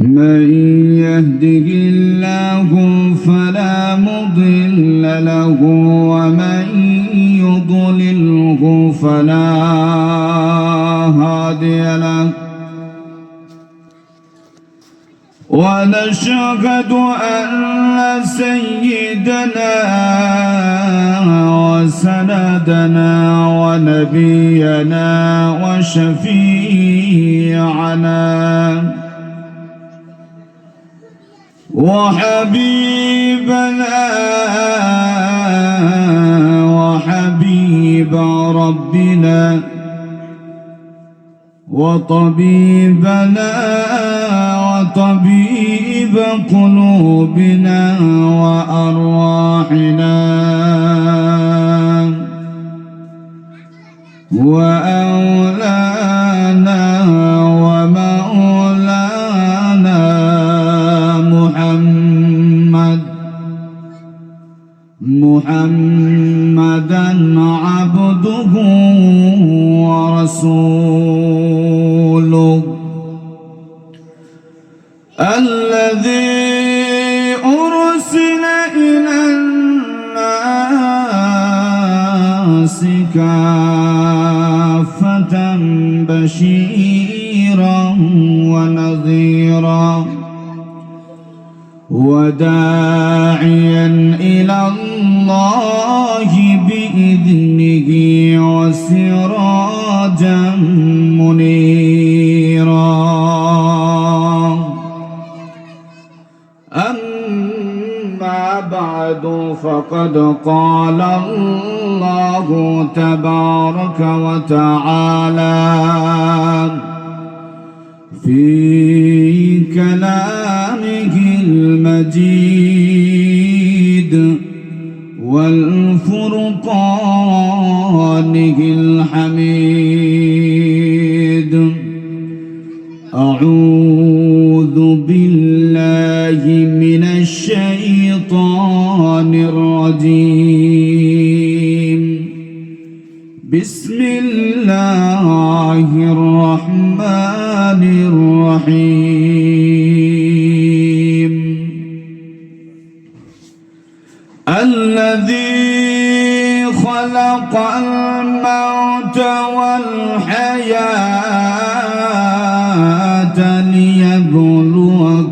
من يهده الله فلا مضل له ومن يضلله فلا هادي له. ونشهد أن سيدنا وسندنا ونبينا وشفيعنا. وحبيبنا وحبيب ربنا وطبيبنا وطبيب قلوبنا وأرواحنا. وأولانا فقد قال الله تبارك وتعالى في كلامه المجيد والفرقانه الحميد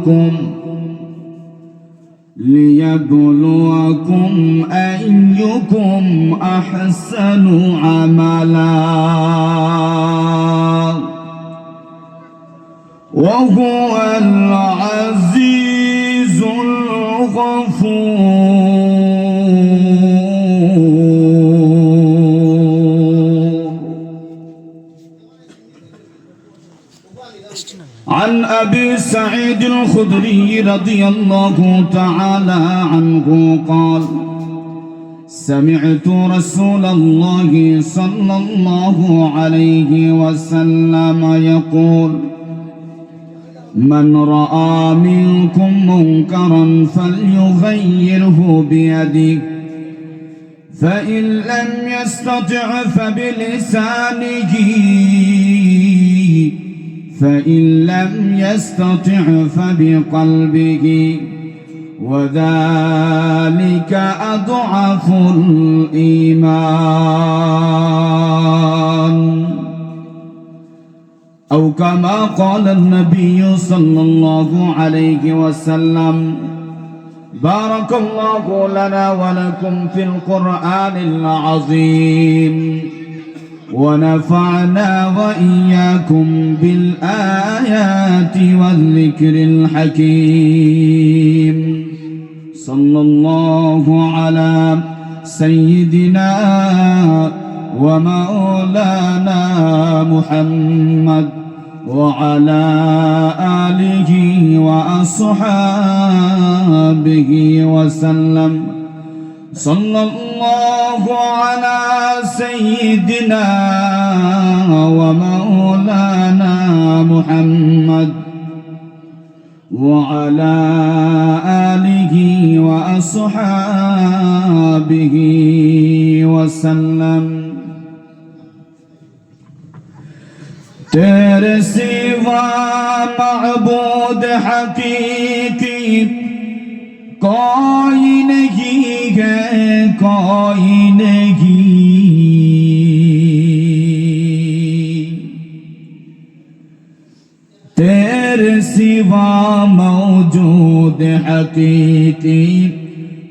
ليبلوكم ليبلوكم أيكم أحسن عملا. وهو رضي الله تعالى عنه قال سمعت رسول الله صلى الله عليه وسلم يقول من رأى منكم منكرا فليغيره بيده فإن لم يستطع فبلسانه فإن لم يستطع فبقلبه وذلك أضعف الإيمان. أو كما قال النبي صلى الله عليه وسلم بارك الله لنا ولكم في القرآن العظيم. ونفعنا وإياكم بالآيات والذكر الحكيم. صلى الله على سيدنا ومولانا محمد وعلى آله وأصحابه وسلم. صلى الله الله على سيدنا ومولانا محمد وعلى آله وأصحابه وسلم. تیرے معبود حقیقی کوئی نہیں ہے کوئی نہیں تیرے سوا موجود حقیقی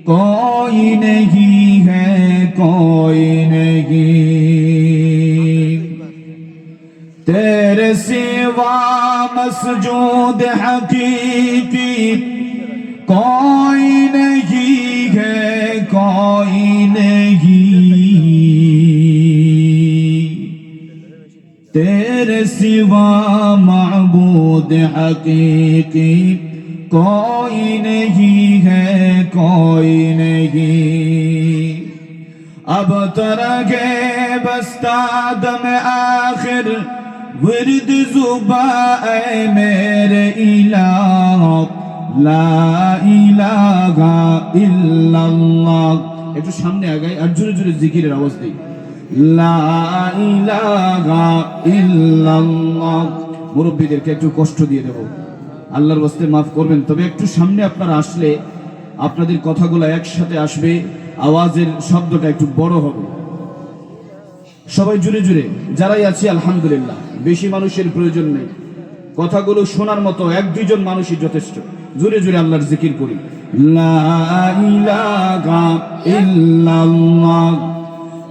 کوئی نہیں ہے کوئی نہیں تیرے سوا مسجود حقیقی کوئی تیرے سوا معبود حقیقی کوئی نہیں ہے کوئی نہیں اب ترگے بستا دم آخر ورد زبا اے میرے الہ لا الہ الا اللہ একটু সামনে আগাই আর জোরে জোরে জিকিরের আওয়াজ দিই মুরব্বীদেরকে একটু কষ্ট দিয়ে দেব। আল্লাহর বস্তে মাফ করবেন, তবে একটু সামনে আপনারা আসলে আপনাদের কথাগুলো একসাথে আসবে, আওয়াজের শব্দটা একটু বড় হবে। সবাই জুড়ে জুড়ে, যারাই আছি, আলহামদুলিল্লাহ, বেশি মানুষের প্রয়োজন নেই। কথাগুলো শোনার মতো এক দুইজন মানুষই যথেষ্ট। জুড়ে জুড়ে আল্লাহর জিকির করি। লা ইলাহা ইল্লাল্লাহ।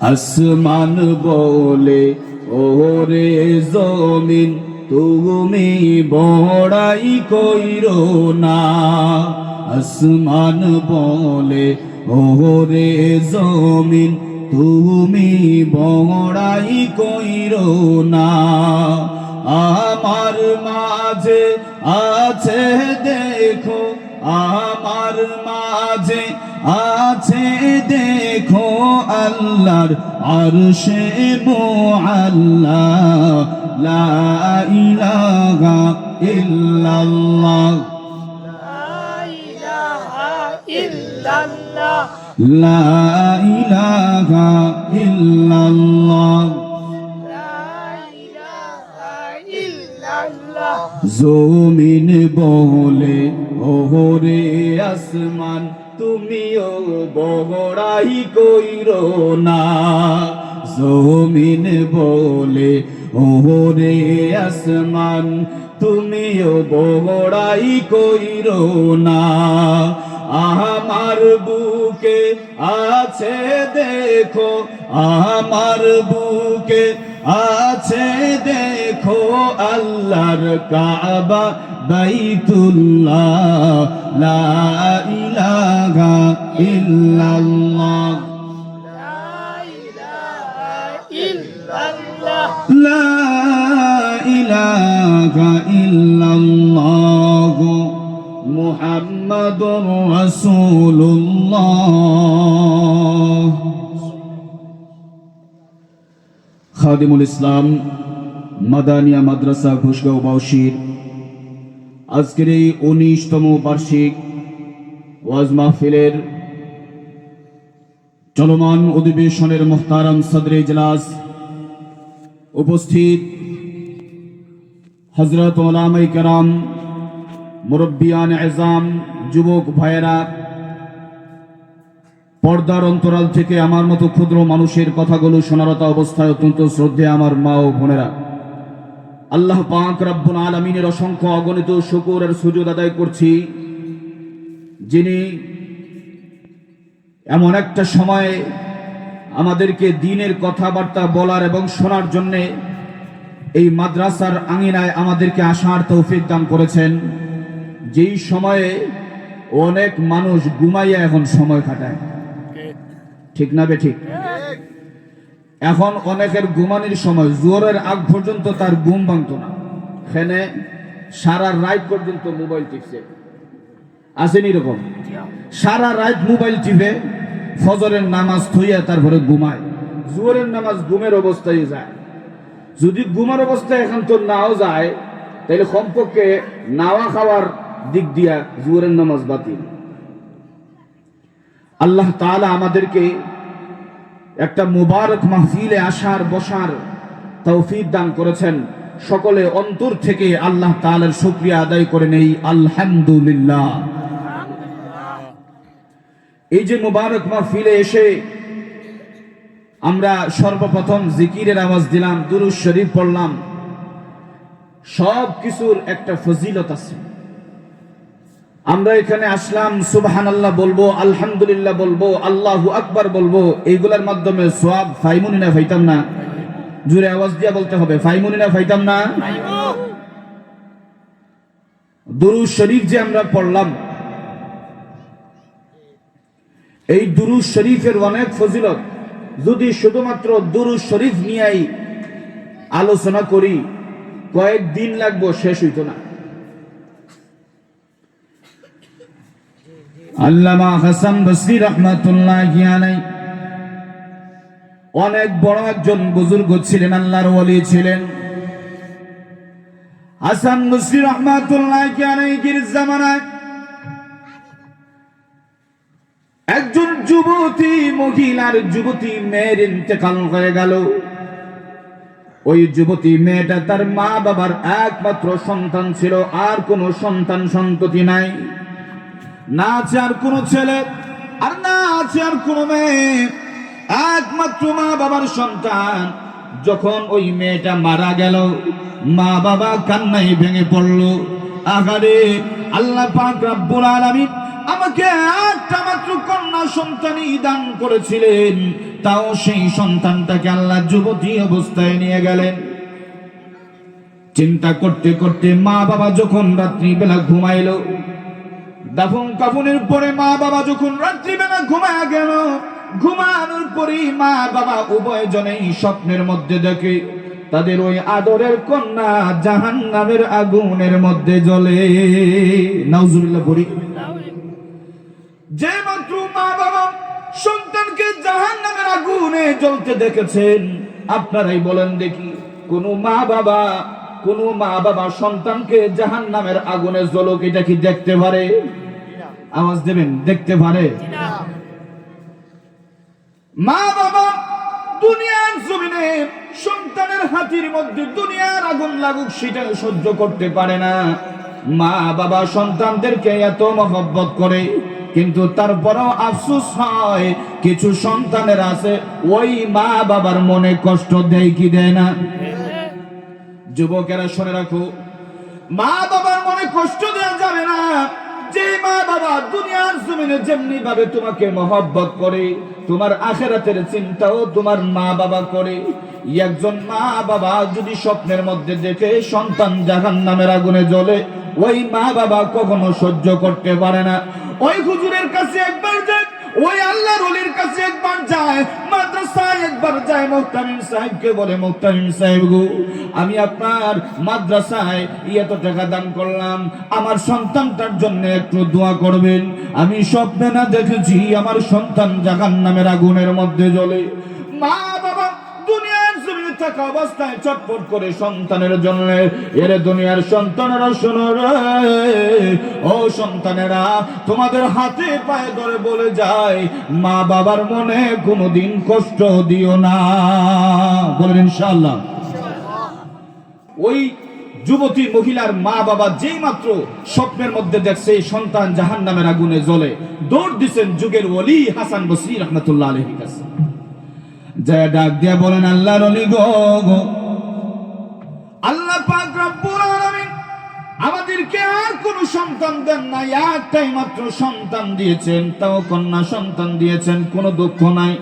আসমান বলে, ওরে জমিন, তুমি বড়াই কইরো না। আসমান বলে, ওরে জমিন, তুমি বড়াই কইরো না। আমার মাঝে আছে, দেখো, আমার মাঝে আছে দেখো আল্লাহর আরশে মুআল্লাহ, লা ইলাহা ইল্লাল্লাহ। লা ইলাহা ইল্লাল্লাহ। জমিন বলে, ওহরে আসমান। তুমিও বগড়াই কইরো না। জমিন বলে ওহরে আসমান, তুমিও বগড়াই কইরো না। আমার বুকে আছে দেখো, আমার বুকে আছে দেখো আল্লাহর কাবা বাইতুল্লাহ লা ইলাহা ইল্লাল্লাহ। লা ইলাহা ইল্লাল্লাহ। মুহাম্মাদুর রাসূলুল্লাহ। খাদিমুল ইসলাম, মাদানিয়া মাদ্রাসা ঘুষগাঁও বাউশির। আজকের এই উনিশতম বার্ষিক ওয়াজ মাহফিলের চলমান অধিবেশনের মোহতারাম সদরে ইজলাস উপস্থিত হজরত ওলামাই কেরাম, মুরব্বিয়ান এজাম যুবক ভাইয়েরা পর্দার অন্তরাল থেকে আমার মতো ক্ষুদ্র মানুষের কথাগুলো শোনারতা অবস্থায় অত্যন্ত শ্রদ্ধে আমার মা ও বোনেরা। আল্লাহ পাক রব্বুল আলমিনের অসংখ্য অগণিত শুকুর আর সুযোগ আদায় করছি, যিনি এমন একটা সময়ে আমাদেরকে দিনের কথাবার্তা বলার এবং শোনার জন্যে এই মাদ্রাসার আঙিনায় আমাদেরকে আসার তৌফিক দান করেছেন। যেই সময়ে অনেক মানুষ ঘুমাইয়া এখন সময় কাটায়। ঠিক না বে ঠিক? এখন অনেকের ঘুমানির সময়, জোরের আগ পর্যন্ত তার ঘুম ভাঙত না। সেনে সারা রাত পর্যন্ত মোবাইল টিপছে। আসেনি এরকম? সারা রাত মোবাইল টিপে, ফজরের নামাজ থইয়া তারপরে ঘুমায়। জুয়ারের নামাজ ঘুমের অবস্থায় যায়। যদি ঘুমার অবস্থায় এখন তো নাও যায় তাহলে কমপক্ষে নাওয়া খাওয়ার দিক দিয়া জুয়ারের নামাজ বাতিল। আল্লাহ তাআলা আমাদেরকে একটা মুবারক মাহফিলে আসার, বসার তৌফিক দান করেছেন। সকলে অন্তর থেকে আল্লাহ তাআলার শুকরিয়া আদায় করে নেই। আলহামদুলিল্লাহ। এই যে মুবারক মাহফিলে এসে আমরা সর্বপ্রথম জিকিরের আওয়াজ দিলাম দুরুজ শরীফ পড়লাম। সব কিছুর একটা ফজিলত আছে। আমরা এখানে আসলাম সুবহান আল্লাহ বলব, আলহামদুলিল্লাহ বলব, আল্লাহু আকবার বলব। এইগুলোর মাধ্যমে সোয়াব ফাইমুনি না ফাইতাম না। জুড়ে আওয়াজ দিয়া বলতে হবে, ফাইমুনি না ফাইতাম না? দুরুজ শরীফ যে আমরা পড়লাম, এই দুরু শরীফের অনেক ফজিলত। যদি শুধুমাত্র দুরু শরীফ নিয়েই আলোচনা করি কয়েক দিন লাগবো, শেষ হইতো না। আল্লামা হাসান বসরি রহমাতুল্লাহি আলাই অনেক বড় একজন বুজুর্গ ছিলেন, আল্লাহর ওলি ছিলেন। হাসান বসরি রহমাতুল্লাহি আলাইহির জামানায় একজন যুবতী, মহিলার যুবতী মেয়ের ইন্তেকাল হয়ে গেল। ওই যুবতী মেয়েটা তার মা বাবার একমাত্র সন্তান ছিল, আর কোনো সন্তান সন্ততি নাই। না আছে আর কোনো ছেলে, আর না আছে আর কোনো মেয়ে। একমাত্র মা বাবার সন্তান। যখন ওই মেয়েটা মারা গেল, মা বাবা কান্নাই ভেঙে পড়ল। আগারে আল্লাহ পাক রব্বুল আলামিন আমাকে একটা মাত্র কন্যা সন্তানই দান করেছিলেন। তাও সেই সন্তানটাকে আল্লাহ যুবতী অবস্থায় নিয়ে গেলেন। চিন্তা করতে করতে মা বাবা যখন রাত্রিবেলা ঘুমাইলো দাফন কাফনের পরে মা বাবা যখন রাত্রিবেলা ঘুমা গেল, ঘুমানোর পরে মা বাবা উভয় জনেই স্বপ্নের মধ্যে দেখে, তাদের ওই আদরের কন্যা জাহান নামের আগুনের মধ্যে জ্বলে। নাউজুবিল্লাহ পড়ি। যে মাত্র মা বাবা সন্তানকে জাহান নামের আগুনে জ্বলতে দেখেছেন, আপনারাই বলেন দেখি, কোন মা বাবা, কোন মা বাবা সন্তানকে জাহান নামের আগুনে জ্বলক এটা কি দেখতে পারে? আওয়াজ দেবেন, দেখতে পারে। মা বাবা, দুনিয়ার জমিনে সন্তানের হাতির মধ্যে দুনিয়ার আগুন লাগুক সেটা সহ্য করতে পারে না। মা বাবা সন্তানদেরকে এত মহব্বত করে, কিন্তু তারপরও আফসোস হয়, কিছু সন্তানের আছে, ওই মা বাবার মনে কষ্ট দেয় কি দেয় না? যুবকেরা শুনে রাখো, মা বাবার মনে কষ্ট দেওয়া যাবে না। যে মা বাবা দুনিয়ার জমিনে যেমনি ভাবে তোমাকে মহব্বত করে, তোমার আখেরাতের চিন্তাও তোমার মা বাবা করে। একজন মা বাবা যদি স্বপ্নের মধ্যে দেখে সন্তান জাহান নামের আগুনে জ্বলে, ওই মা বাবা কখনো সহ্য করতে পারে না। ওই হুজুরের কাছে একবার ওই আল্লাহর ওলির কাছে একবার যায়, মাদ্রাসায় একবার যায় মুহতামিম সাহেবকে বলে মুহতামিম সাহেব গো, আমি আপনার মাদ্রাসায় ইয়ে তো টাকা দান করলাম, আমার সন্তানটার জন্য একটু দোয়া করবেন। আমি স্বপ্নে না দেখেছি, আমার সন্তান জাগান নামের আগুনের মধ্যে জ্বলে। মা থাকা অবস্থায় চটপট করে সন্তানের জন্য এর দুনিয়ার সন্তানেরা শোনো ও সন্তানেরা, তোমাদের হাতে পায়ে ধরে বলে যায় মা বাবার মনে কোনোদিন কষ্ট দিও না। বলেন ইনশাআল্লাহ। ওই যুবতী মহিলার মা বাবা যেই মাত্র স্বপ্নের মধ্যে দেখছে সন্তান জাহান নামের আগুনে জ্বলে। দৌড় দিচ্ছেন যুগের ওলি হাসান বসরি রহমতুল্লাহ আলহীর কাছে। যায় ডাক দিয়া বলেন, আল্লাহর অলি গো গো। আল্লাহ পাক রব্বুল আলামিন আমাদেরকে আর কোন সন্তান দেন না একটাই মাত্র সন্তান দিয়েছেন, তাও কন্যা সন্তান দিয়েছেন, কোনো দুঃখ নাই।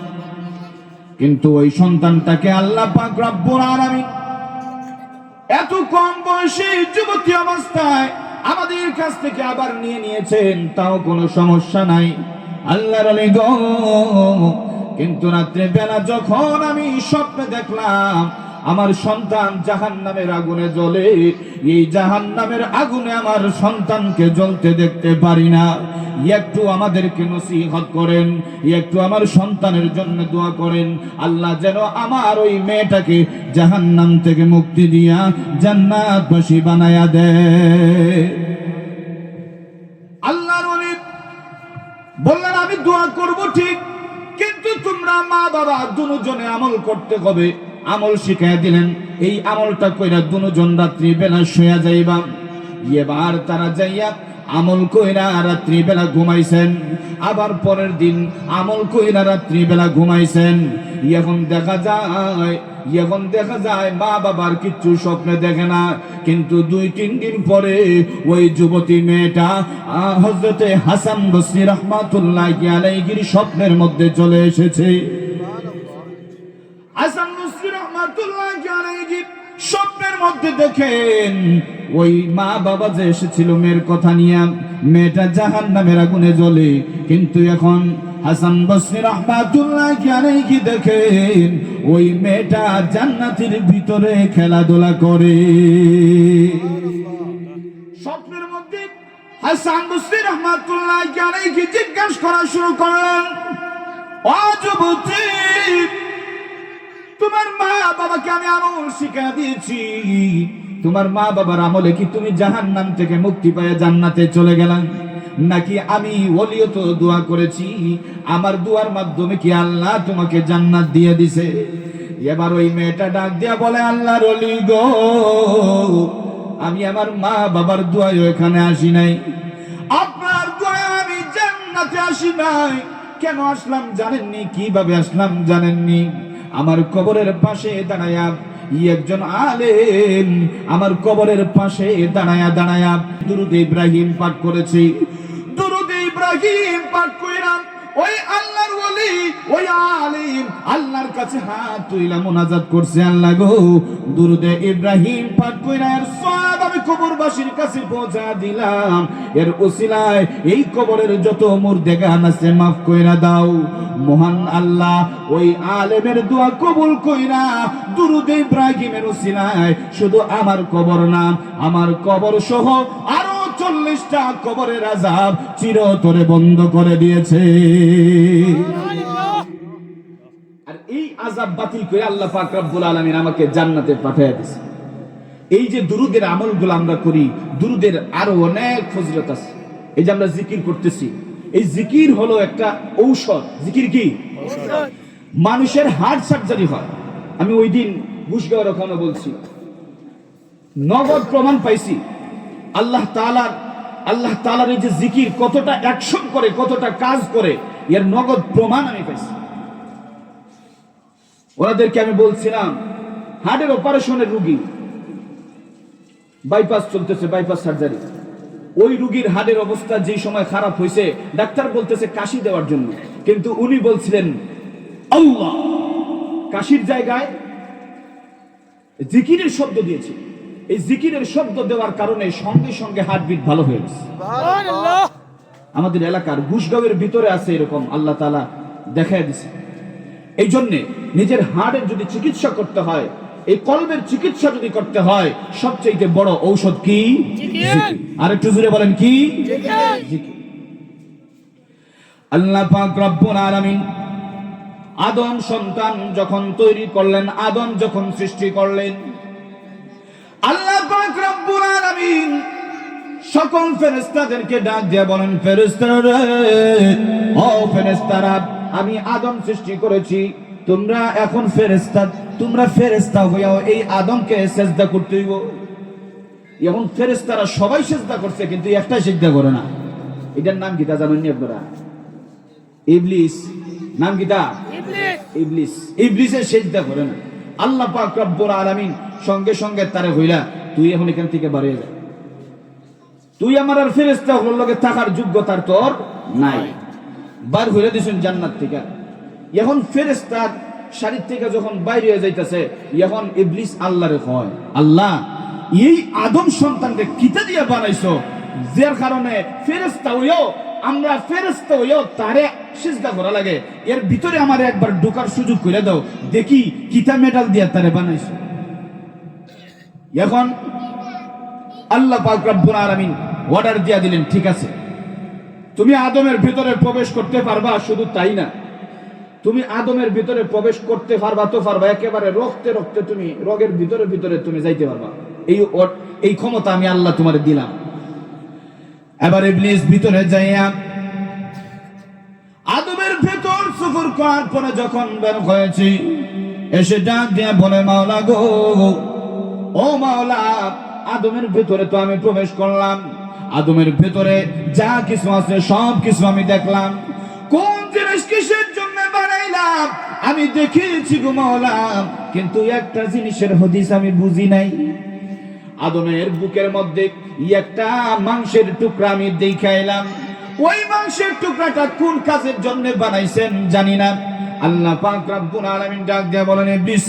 কিন্তু ওই সন্তানটাকে আল্লাহ পাক রব্বুল আলামিন এত কম বয়সে যুবতী অবস্থায় আমাদের কাছ থেকে আবার নিয়ে নিয়েছেন, তাও কোনো সমস্যা নাই। আল্লাহর আলী গো কিন্তু রাত্রে বেলা যখন আমি স্বপ্নে দেখলাম, আমার সন্তান জাহান নামের আগুনে জ্বলে, এই জাহান নামের আগুনে আমার সন্তানকে জ্বলতে দেখতে পারি না। একটু আমাদেরকে নসিহত করেন, একটু আমার সন্তানের জন্য দোয়া করেন। আল্লাহ যেন আমার ওই মেয়েটাকে জাহান নাম থেকে মুক্তি দিয়া জান্নাতবাসী বানায়া দেয় আল্লাহর বললেন, আমি দোয়া করব ঠিক তোমরা মা বাবা দুজনে আমল করতে হবে। আমল শিখাই দিলেন, এই আমলটা কইরা দুজন রাত্রি বেলা শোয়া যাইবা। এবার তারা যাইয়া আমল কইরা রাত্রি বেলা ঘুমাইছেন। আবার পরের দিন আমল কইরা রাত্রি বেলা ঘুমাইছেন। এখন দেখা যায় এখন দেখা যায় মা বাবার কিচ্ছু স্বপ্নে দেখে না। কিন্তু দুই তিন দিন পরে ওই যুবতী মেয়েটা হজরতে হাসান বসরি রহমাতুল্লাহ আলাইহির স্বপ্নের মধ্যে চলে এসেছে। স্বপ্নের মধ্যে দেখেন, ওই মা বাবা যে এসেছিল মেয়ের কথা নিয়ে, মেয়েটা জাহান নামের আগুনে জ্বলে। কিন্তু এখন হাসান বসরি রহমাতুল্লাহ কি দেখেন, ওই মেয়েটা জান্নাতের ভিতরে খেলাধুলা করে। স্বপ্নের মধ্যে হাসান বসরি রহমাতুল্লাহ আলাইহি জিজ্ঞাসা করা শুরু করলেন ও তোমার মা বাবাকে আমি আমল শিখা দিয়েছি। তোমার মা বাবার আমলে কি তুমি জাহান নাম থেকে মুক্তি পেয়ে জান্নাতে চলে গেলাম? নাকি আমি ওলিয়ত দোয়া করেছি? আমার দুয়ার মাধ্যমে কি আল্লাহ তোমাকে জান্নাত দিয়ে দিছে? এবার ওই মেয়েটা ডাক দিয়া বলে, আল্লাহর অলি গো, আমি আমার মা বাবার দোয়ায় এখানে আসি নাই। আপনার দোয়ায় আমি জান্নাতে আসি নাই। কেন আসলাম জানেননি? কীভাবে আসলাম জানেননি? আমার কবরের পাশে দাঁড়ায়া একজন আলেম। আমার কবরের পাশে দাঁড়ায়া দাঁড়ায়া দুরুদ ইব্রাহিম পাঠ করেছি। পাঠ কইরাম, ওই আল্লাহর ওলি, ওই আলিম। আল্লাহর কাছে হাত তুইলা মোনাজাত করছে আল্লাহ গো। দুরুদে ইব্রাহিম পাঠ সব আমি কবরবাসীর কাছে পৌঁছা দিলাম। এর ওসিলায় এই কবরের যত মুর্দেগান আছে মাফ কইরা দাও। মহান আল্লাহ, ওই আলেমের দোয়া কবুল কইরা দুরুদে ইব্রাহিমের ওসিলায় শুধু আমার কবর না, আমার কবর সহ চল্লিশটা কবরের আজাব চিরতরে বন্ধ করে দিয়েছে। আর এই আজাব বাতিল করে আল্লাহ পাক রব্বুল আমাকে জান্নাতে পাঠিয়ে দিয়েছে। এই যে দুরুদের আমলগুলো আমরা করি, দুরুদের আরও অনেক ফজিলত আছে। এই যে আমরা জিকির করতেছি, এই জিকির হলো একটা ঔষধ। জিকির কি? মানুষের হার্ট সার্জারি হয়। আমি ওই দিন ঘুষগাঁওয়ের ওখানে বলছি, নগদ প্রমাণ পাইছি আল্লাহ তাআলার আল্লাহ তাআলার এই যে জিকির কতটা অ্যাকশন করে, কতটা কাজ করে, এর নগদ প্রমাণ আমি পাইছি। ওনাদেরকে আমি বলছিলাম, হার্টের অপারেশনের রুগী বাইপাস চলতেছে বাইপাস সার্জারি ওই রুগীর হাড়ের অবস্থা যেই সময় খারাপ হয়েছে, ডাক্তার বলতেছে কাশি দেওয়ার জন্য। কিন্তু উনি বলছিলেন কাশির জায়গায় জিকিরের শব্দ দিয়েছে। এই জিকিরের শব্দ দেওয়ার কারণে সঙ্গে সঙ্গে হার্টবিট ভালো হয়ে গেছে। আমাদের এলাকার ঘুষগাঁওয়ের ভিতরে আছে এরকম আল্লাহ তালা দেখায় দিছে। এই জন্যে নিজের হাড়ের যদি চিকিৎসা করতে হয় এই কলমের চিকিৎসা যদি করতে হয় সবচেয়ে বড় ঔষধ কি। আর একটু জুড়ে বলেন কি? আল্লাহ পাক রব্বুল আলামিন আদম সন্তান যখন তৈরি করলেন আদম যখন সৃষ্টি করলেন আল্লাহ পাক রব্বুল আলামিন সকল ফেরেশতাদেরকে ডাক দিয়ে বলেন ফেরেশতারা ও ফেরেশতারা আমি আদম সৃষ্টি করেছি। তোমরা এখন ফেরেশতা তোমরা ফেরেশতা হইয়াও এই আদমকে সেজদা করতে হইব। এখন ফেরেশতারা সবাই সেজদা করছে কিন্তু একটাই সেজদা করে না। এটার নাম কি তা জানেন নি আপনারা? ইবলিস। নাম কি তা? ইবলিস। ইবলিসের সেজদা করে না। আল্লাহ পাক রব্বুল আলামিন সঙ্গে সঙ্গে তারে হইলা তুই এখন এখান থেকে বাড়িয়ে যা। তুই আমার আর ফেরেস্তা লগে থাকার যোগ্যতার তোর নাই। বার হইলে দিছেন জান্নাত থেকে। এখন ফেরেস্তার শাড়ির থেকে যখন বাইরে হয়ে যাইতেছে, এখন ইবলিস আল্লাহরে হয় আল্লাহ, এই আদম সন্তানকে কিতা দিয়ে বানাইছো? যার কারণে ফেরেস্তা হইও, আমরা ফেরেস্তা হইও তারে সিজদা করা লাগে। এর ভিতরে আমার একবার ঢোকার সুযোগ করে দাও। দেখি কিতা মেডাল দিয়া তারে বানাইছো। এখন আল্লাহ পাক রব্বুল অর্ডার দিয়া দিলেন, ঠিক আছে। তুমি আদমের ভিতরে প্রবেশ করতে পারবা, শুধু তাই না। তুমি আদমের ভিতরে প্রবেশ করতে পারবা তো পারবা, একেবারে রক্তে রক্তে তুমি, রোগের ভিতরে ভিতরে তুমি যাইতে পারবা। এই এই ক্ষমতা আমি আল্লাহ তোমার দিলাম। এবার ইবলিস ভিতরে যাইয়া আদমের ভেতর সফর করার পরে যখন বের হয়েছি, এসে ডাক দিয়ে বলে, মাওলা গো ও মাওলা, আদমের ভেতরে তো আমি প্রবেশ করলাম। আদমের ভেতরে যা কিছু আছে, সব কিছু আমি দেখলাম। কোন জিনিস কিসের জন্য বানাইলাম? আমি দেখেছি গো মাওলা, কিন্তু একটা জিনিসের হদিস আমি বুঝি নাই। আদমের বুকের মধ্যে একটা মাংসের টুকরা আমি দেখাইলাম। ওই মাংসের টুকরাটা কোন কাজের জন্য বানাইছেন জানি না। আল্লাহ পাক রব্বুল আলামিন ডাক দিয়ে বলেন ইবলিস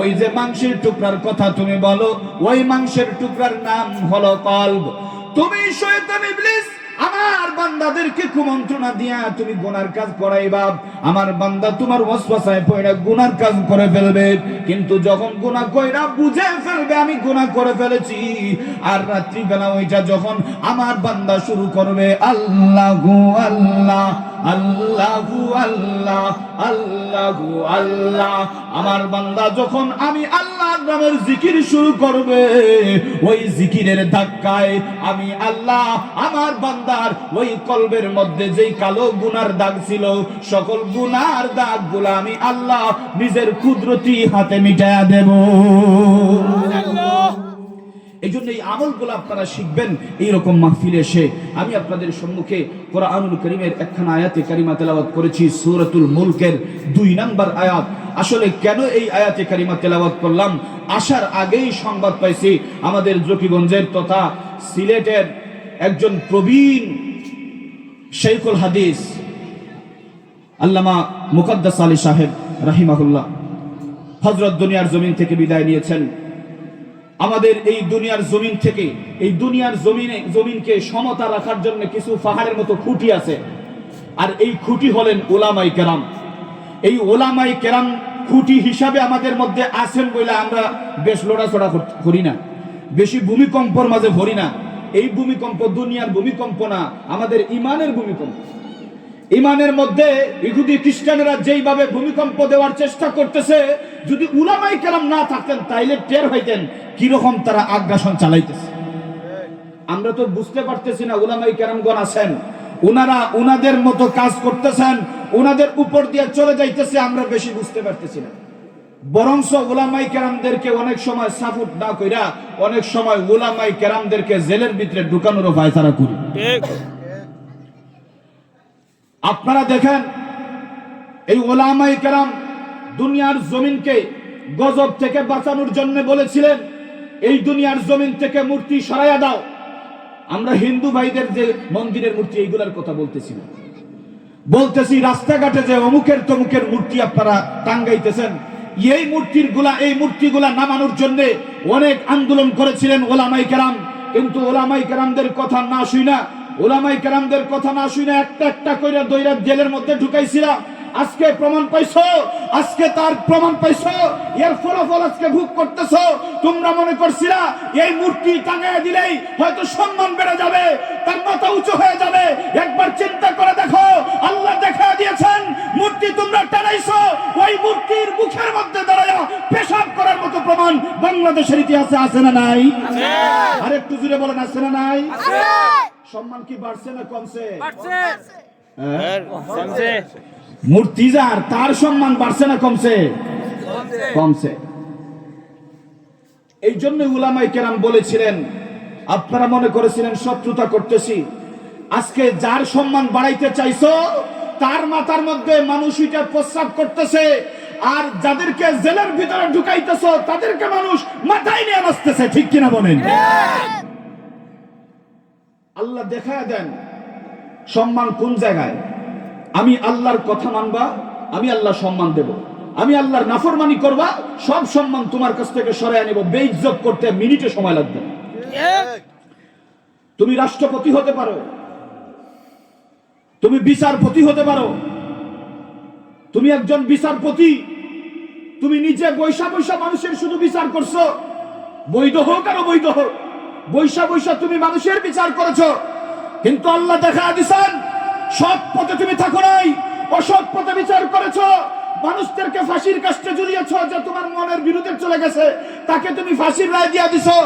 ওই যে মাংসের টুকরার কথা তুমি বলো, ওই মাংসের টুকরার নাম হলো কলব। তুমি শয়তান ইবলিস, আমার বান্দাদেরকে কুমন্ত্রণা দিয়া তুমি গুনার কাজ করাইবা। আমার বান্দা তোমার ওয়াসওয়াসায় পড়ে গুনার কাজ করে ফেলবে, কিন্তু যখন গুনাহ কইরা বুঝে ফেলবে, আমি গুনাহ করে ফেলেছি। আর রাত্রি বেলা ওইটা যখন আমার বান্দা শুরু করবে, আল্লাহু আল্লাহ আল্লাহু আল্লাহ আল্লাহু আল্লাহ। আমার বান্দা, যখন আমি আল্লাহর নামের জিকির শুরু করবে, ওই জিকিরের ধাক্কায় আমি আল্লাহ, আমার বান্দার ওই কলবের মধ্যে যেই কালো গুনার দাগ ছিল, সকল গুনার দাগগুলো আমি আল্লাহ নিজের কুদরতি হাতে মিটায়া দেব। এই জন্য এই আমলগুলো আপনারা শিখবেন। এইরকম মাহফিলে এসে আমি আপনাদের সম্মুখে কোরআনুল করিমের একখানা আয়াতে কারিমা তেলাওয়াত করেছি, সূরাতুল মুলকের দুই নাম্বার আয়াত। আসলে কেন এই আয়াতে কারিমা তেলাওয়াত করলাম? আসার আগেই সংবাদ পাইছি, আমাদের জকিগঞ্জের তথা সিলেটের একজন প্রবীণ শেখুল হাদিস, আল্লামা মুকদ্দাস আলী সাহেব, রাহিমাহুল্লাহ। হজরত দুনিয়ার জমিন থেকে বিদায় নিয়েছেন। আমাদের এই দুনিয়ার জমিন থেকে, এই দুনিয়ার জমিনে, জমিনকে সমতা রাখার জন্য কিছু পাহাড়ের মতো খুঁটি আছে। আর এই খুঁটি হলেন ওলামাই কেরাম। এই ওলামাই কেরাম খুঁটি হিসাবে আমাদের মধ্যে আছেন বলে আমরা বেশ লোড়াচড়া কর- না। বেশি ভূমিকম্পর মাঝে ভরি না। এই ভূমিকম্প দুনিয়ার ভূমিকম্প না, আমাদের ইমানের ভূমিকম্প। ইমানের মধ্যে ইহুদি খ্রিস্টানেরা যেইভাবে ভূমিকম্প দেওয়ার চেষ্টা করতেছে, যদি উলামাই কেরাম না থাকতেন, তাইলে টের হইতেন কীরকম তারা আগ্রাসন চালাইতেছে। আমরা তো বুঝতে পারতেছি না উলামাই কেরামগণ আছেন। ওনারা ওনাদের মতো কাজ করতেছেন ওনাদের উপর দিয়ে চলে যাইতেছে, আমরা বেশি বুঝতে পারতেছি না। বরংস ওলামাই কেরামদেরকে অনেক সময় সাপোর্ট না কইরা, অনেক সময় ওলামাই কেরামদেরকে জেলের ভিতরে ঢুকানোরও তারা করি। আপনারা দেখেন, এই ওলামাই কেরাম দুনিয়ার জমিনকে গজব থেকে বাঁচানোর জন্য বলেছিলেন, এই দুনিয়ার জমিন থেকে মূর্তি সরাইয়া দাও। আমরা হিন্দু ভাইদের যে মন্দিরের মূর্তি, এইগুলার কথা বলতেছি বলতেছি, রাস্তাঘাটে যে অমুকের তমুকের মূর্তি আপনারা টাঙ্গাইতেছেন, এই মূর্তিরগুলা এই মূর্তিগুলা নামানোর জন্য অনেক আন্দোলন করেছিলেন ওলামাই কেরাম। কিন্তু ওলামাই কেরামদের কথা না শুই না ওলামাই কেরামদের কথা না শুনে একটা একটা করে দইরা জেলের মধ্যে ঢুকাইছিলাম। আজকে প্রমাণ পাইছো? আজকে তার প্রমাণ পাইছো? এর ফলাফল আজকে ভোগ করতেছো? তোমরা মনে করছিলা, এই মূর্তি টাঙায় দিলেই হয়তো সম্মান বেড়ে যাবে, তার মাথা উঁচু হয়ে যাবে। একবার চিন্তা করে দেখো, আল্লাহ দেখা দিয়েছেন, মূর্তি তোমরা টানাইছো, ওই মূর্তির মুখের মধ্যে দাঁড়ায় পেশাব করার মতো প্রমাণ বাংলাদেশের ইতিহাসে আছে না নাই? আর একটু জুড়ে বলেন আছে না নাই? সম্মান কি বাড়ছে না কমছে? হ্যাঁ? মূর্তি যার তার সম্মান বাড়ছে না কমছে? কমছে। এই জন্য উলামাই কেরাম বলেছিলেন আপনারা মনে করেছিলেন শত্রুতা করতেছি। আজকে যার সম্মান বাড়াইতে চাইছো তার মাথার মধ্যে মানুষ এটা করতেছে। আর যাদেরকে জেলের ভিতরে ঢুকাইতেছো, তাদেরকে মানুষ মাথায় নিয়ে নাচতেছে, ঠিক কিনা বলেন? আল্লাহ দেখা দেন সম্মান কোন জায়গায়? আমি আল্লাহর কথা মানবা, আমি আল্লাহ সম্মান দেব। আমি আল্লাহর নাফরমানি করবা, সব সম্মান তোমার কাছ থেকে সরাই নেব বেইজ্জত করতে মিনিটে সময় লাগবে। তুমি রাষ্ট্রপতি হতে পারো। তুমি বিচারপতি হতে পারো। তুমি একজন বিচারপতি। তুমি নিজে বৈশা বৈশা মানুষের শুধু বিচার করছ। বৈধ হোক আর অবৈধ হোক, বৈশা বৈশা তুমি মানুষের বিচার করেছ। কিন্তু আল্লাহ দেখা দিছেন সৎ পথে তুমি থাকো নাই, অসৎ পথে বিচার করেছ। মানুষদেরকে ফাঁসির কাষ্টে ঝুলিয়েছ যে তোমার মনের বিরুদ্ধে চলে গেছে, তাকে তুমি ফাঁসির রায় দিয়ে দিছো।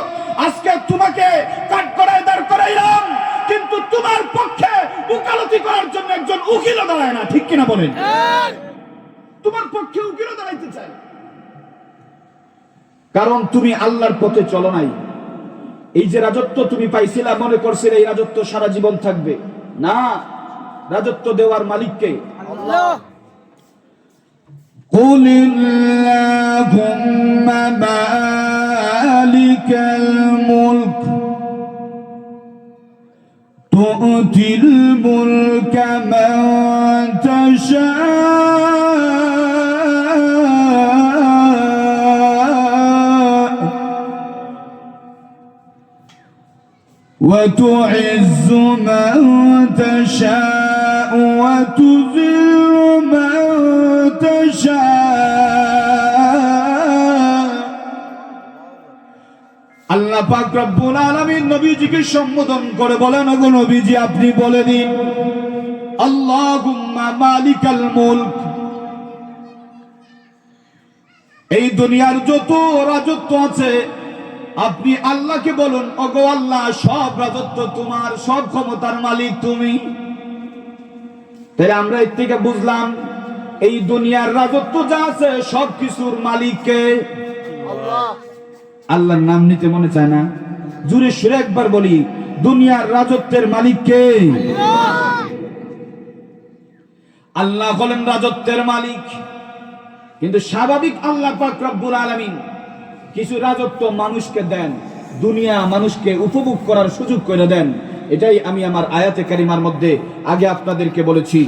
আজকে তোমাকে কাট করায় দাঁড় করাইলাম, কিন্তু তোমার পক্ষে উকালতি করার জন্য একজন উকিলও দাঁড়ায় না, ঠিক কিনা বলেন? তোমার পক্ষে উকিলও দাঁড়াইতে চাই কারণ তুমি আল্লাহর পথে চলো নাই এই যে রাজত্ব তুমি পাইছিলা মনে করছিলে এই রাজত্ব সারা জীবন থাকবে না রাজত্ব দেওয়ার মালিককে قل اللهم مالك الملك تؤتي الملك من تشاء وتعز من تشاء وتذل আল্লাহ পাক রব্বুল আলামিন নবীজিকে সম্বোধন করে বলেন, ওগো নবীজি, আপনি বলে দিন, আল্লাহুম্মা মালিকাল মুলক। এই দুনিয়ার যত রাজত্ব আছে, আপনি আল্লাহকে বলুন, ওগো আল্লাহ, সব রাজত্ব তোমার, সব ক্ষমতার মালিক তুমি। তাহলে আমরা এর থেকে বুঝলাম, এই দুনিয়ার রাজত্ব যা আছে সব কিছুর মালিককে আল্লাহর নাম নিতে মনে চায় না। জুড়ে সুরে একবার বলি, দুনিয়ার রাজত্বের মালিককে আল্লাহ হলেন রাজত্বের মালিক। কিন্তু স্বাভাবিক আল্লাহ পাক আলামিন কিছু রাজত্ব মানুষকে দেন, দুনিয়া মানুষকে উপভোগ করার সুযোগ করে দেন। এটাই আমি আমার আয়াতে কারিমার মধ্যে আগে আপনাদেরকে বলেছি।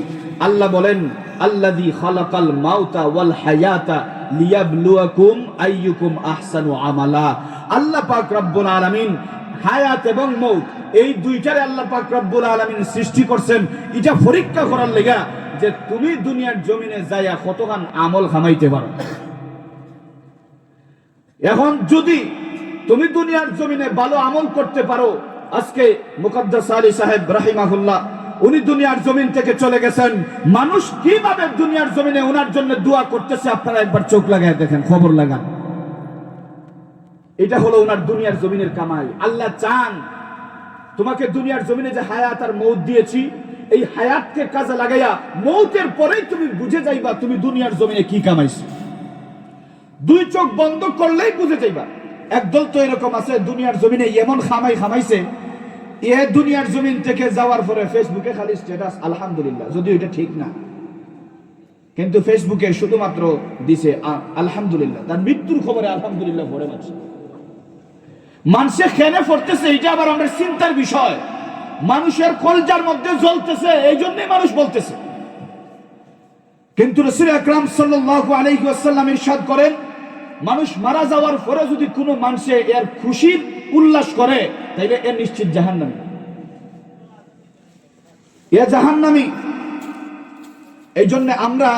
আল্লাহ বলেন, আল্লাযী খালাকাল মাউতা ওয়াল হায়াতা লিয়াবলুয়াকুম আইয়ুকুম আহসানু আমালা। আল্লাহ পাক রব্বুল আলামিন হায়াত এবং মৌত এই আল্লাহ পাক রব্বুল আলামিন সৃষ্টি করছেন। এটা পরীক্ষা করার লেগা যে তুমি দুনিয়ার জমিনে যাইয়া কতখান আমল খামাইতে পারো। এখন যদি তুমি দুনিয়ার জমিনে ভালো আমল করতে পারো, আজকে মুকদ্দাস আলী সাহেব রাহিমাহুল্লাহ উনি দুনিয়ার জমিন থেকে চলে গেছেন। মানুষ কীভাবে দুনিয়ার জমিনে ওনার জন্য দোয়া করতেছে, আপনারা একবার চোখ লাগায় দেখেন, খবর লাগান। এটা হলো ওনার দুনিয়ার জমিনের কামাই আল্লাহ চান, তোমাকে দুনিয়ার জমিনে যে হায়াত আর মৌত দিয়েছি, এই হায়াতকে কাজে লাগাইয়া মৌতের পরেই তুমি বুঝে যাইবা তুমি দুনিয়ার জমিনে কি কামাইছো। দুই চোখ বন্ধ করলেই বুঝে যাইবা। একদল তো এরকম আছে, দুনিয়ার জমিনে এমন খামাই খামাইছে এ দুনিয়ার জমিন থেকে যাওয়ার পরে ফেসবুকে খালি স্ট্যাটাস আলহামদুলিল্লাহ। যদিও এটা ঠিক না। কিন্তু ফেসবুকে শুধুমাত্র দিছে আলহামদুলিল্লাহ। তার মৃত্যুর খবরে আলহামদুলিল্লাহ ভরে মারছে। মানুষে খেনে পড়তেছে, এটা আবার আমাদের চিন্তার বিষয়। মানুষের কলজার মধ্যে জ্বলতেছে, এই জন্যই মানুষ বলতেছে। কিন্তু রসুল আকরাম আলাইহি ইরশাদ করেন মানুষ মারা যাওয়ার পরে যদি কোনো মানুষে এর খুশির উল্লাস করে, তাইলে এর নিশ্চিত জাহান্নামী। এ জাহান্নামী। এই জন্য আমরা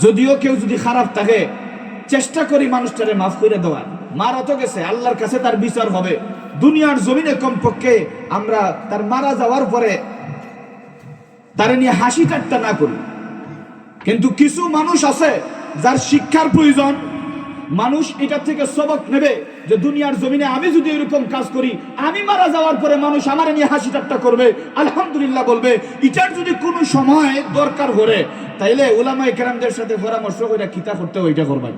যদিও কেউ যদি খারাপ থাকে, চেষ্টা করি মানুষটারে মাফ করে দেওয়ার। মারা তো গেছে, আল্লাহর কাছে তার বিচার হবে। দুনিয়ার জমিনে কমপক্ষে আমরা তার মারা যাওয়ার পরে তারে নিয়ে হাসি ঠাট্টা না করি। কিন্তু কিছু মানুষ আছে যার শিক্ষার প্রয়োজন মানুষ এটা থেকে সবক নেবে যে দুনিয়ার জমিনে আমি যদি এরকম কাজ করি, আমি মারা যাওয়ার পরে মানুষ আমার নিয়ে হাসি ঠাট্টা করবে, আলহামদুলিল্লাহ বলবে, এটার যদি কোনো সময় দরকার করে তাইলে ওলামা একরামদের সাথে পরামর্শ করে কিতা করতে ওইটা করবেন।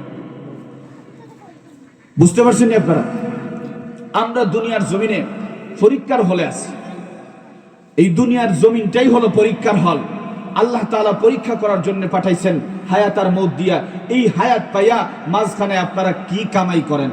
বুঝতে পারছেন আপনারা? আমরা দুনিয়ার জমিনে পরীক্ষার হলে আছি। এই দুনিয়ার জমিনটাই হলো পরীক্ষার হল। আল্লাহ তালা পরীক্ষা করার জন্য পাঠাইছেন হায়াত আর দিয়া। এই হায়াত পাইয়া মাঝখানে আপনারা কি কামাই করেন?